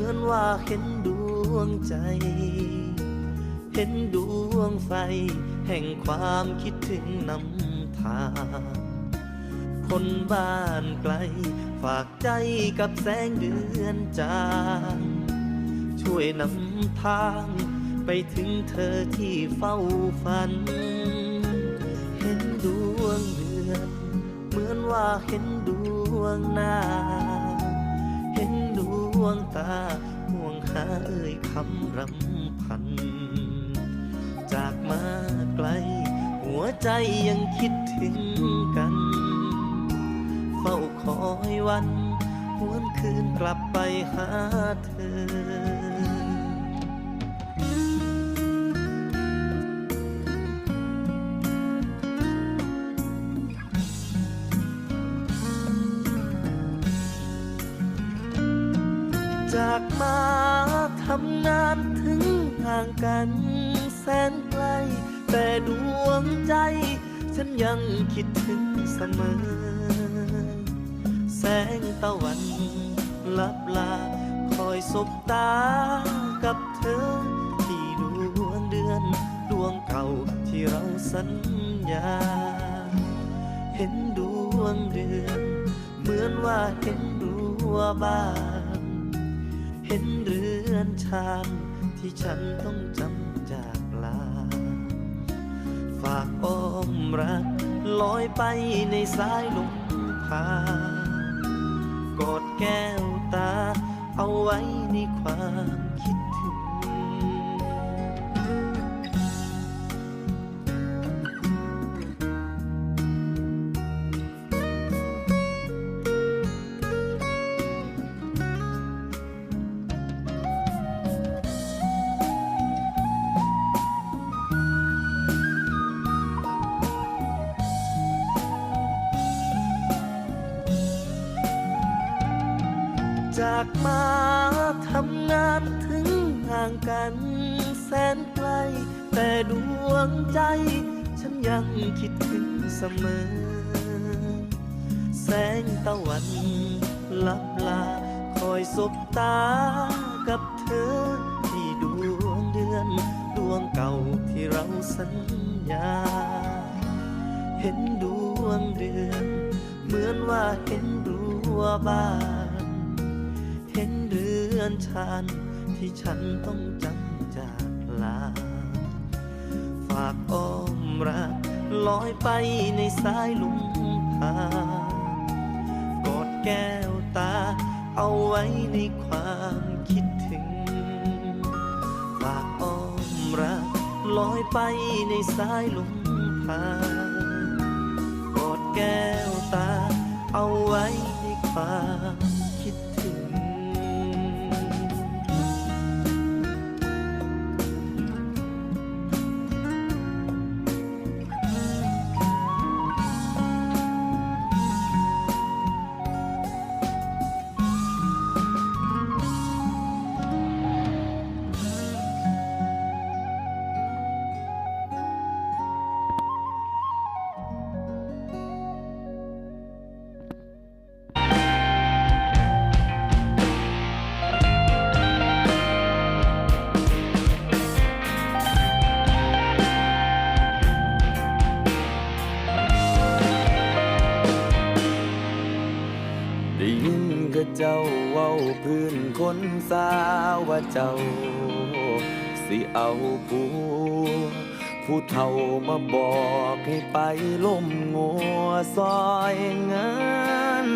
ือนว่าเห็นดวงใจ เห็นดวงไฟ แห่งความคิดถึงนำทางคนบ้านไกล ฝากใจกับแสงเดือนจาง ช่วยนำทาง ไปถึงเธอที่เฝ้าฝัน เห็นดวงเดือน เหมือนว่าเห็นดวงนา ตาห่วงหาเอ่ยคำรำพัน จากมาไกล หัวใจยังคิดถึงกัน เฝ้าคอยวันหวนคืนกลับไปหาเธอ จากมาทำงานถึงห่างกันแสนไกล แต่ดวงใจ ฉันยังคิดถึงเสมอ แสงตะวันลับลา คอยสบตากับเธอ ที่ดวงเดือน ดวงเก่าที่เราสัญญา เห็นดวงเดือน เหมือนว่าเห็นดวงบ้าน เห็นเรือนชานที่ฉันต้องจำจากลา ฝากอ้อมรักลอยไปในสายลมพากอดแก้วตาเอาไว้ในความคิด จากมาทำงานถึงห่างกันแสนไกล แต่ดวงใจ ฉันยังคิดถึงเสมอ แสงตะวันลับลา คอยสบตากับเธอ ที่ดวงเดือน ดวงเก่าที่เราสัญญา เห็นดวงเดือน เหมือนว่าเห็นรัวบ้าน อนชานที่ฉันต้องจำจากลา ฝากอ้อมรักลอยไปในสายลุมพากอดแก้วตา เอาไว้ในความคิดถึง ฝากอ้อมรักลอยไปในสายลุมพากอดแก้วตา เอาไว้ในความ ได้ยินก็เจ้าเว้าพื้นคนสาวว่าเจ้า สิเอาผู้ผู้เฒ่ามาบอกให้ไปล่มงัวซอยเงิน